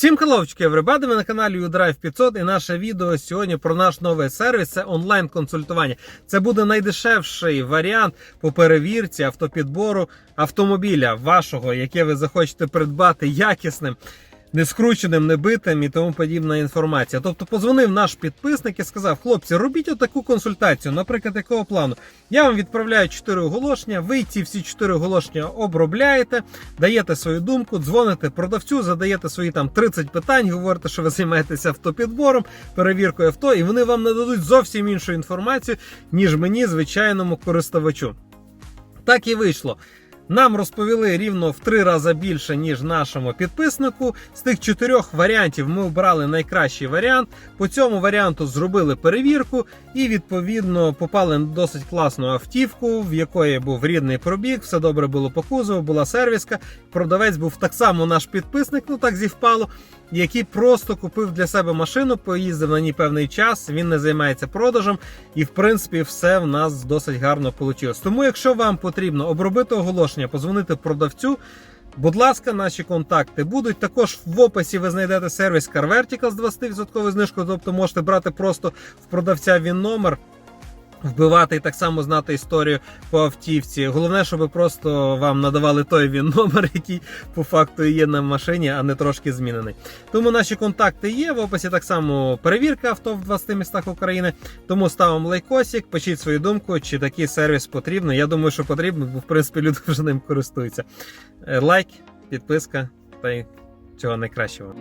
Всім хеловчики, евребади, ви на каналі UDrive 500 і наше відео сьогодні про наш новий сервіс. Це онлайн-консультування. Це буде найдешевший варіант по перевірці автопідбору автомобіля вашого, яке ви захочете придбати якісним. Не скрученим, не битим і тому подібна інформація. Тобто позвонив наш підписник і сказав: хлопці, робіть отаку консультацію, наприклад, якого плану. Я вам відправляю 4 оголошення, ви ці всі 4 оголошення обробляєте, даєте свою думку, дзвоните продавцю, задаєте свої там 30 питань, говорите, що ви займаєтеся автопідбором, перевіркою авто, і вони вам нададуть зовсім іншу інформацію, ніж мені, звичайному користувачу. Так і вийшло. Нам розповіли рівно в три рази більше, ніж нашому підписнику. З тих чотирьох варіантів ми обрали найкращий варіант. По цьому варіанту зробили перевірку і відповідно попали на досить класну автівку, в якої був рідний пробіг, все добре було по кузову, була сервіска. Продавець був так само наш підписник, ну так зівпало, який просто купив для себе машину, поїздив на ній певний час. Він не займається продажем, і в принципі все в нас досить гарно вийшло. Тому, якщо вам потрібно обробити оголошення, позвонити продавцю. Будь ласка, наші контакти будуть. Також в описі ви знайдете сервіс CarVertical з 20% знижкою, тобто можете брати просто в продавця він номер. Вбивати і так само знати історію по автівці. Головне, щоб просто вам надавали той він номер, який по факту є на машині, а не трошки змінений. Тому наші контакти є. В описі так само перевірка авто в 20 містах України. Тому ставимо лайкосик, пишіть свою думку, чи такий сервіс потрібен. Я думаю, що потрібно, бо в принципі люди вже ним користуються. Е, Лайк, підписка та й всього найкращого.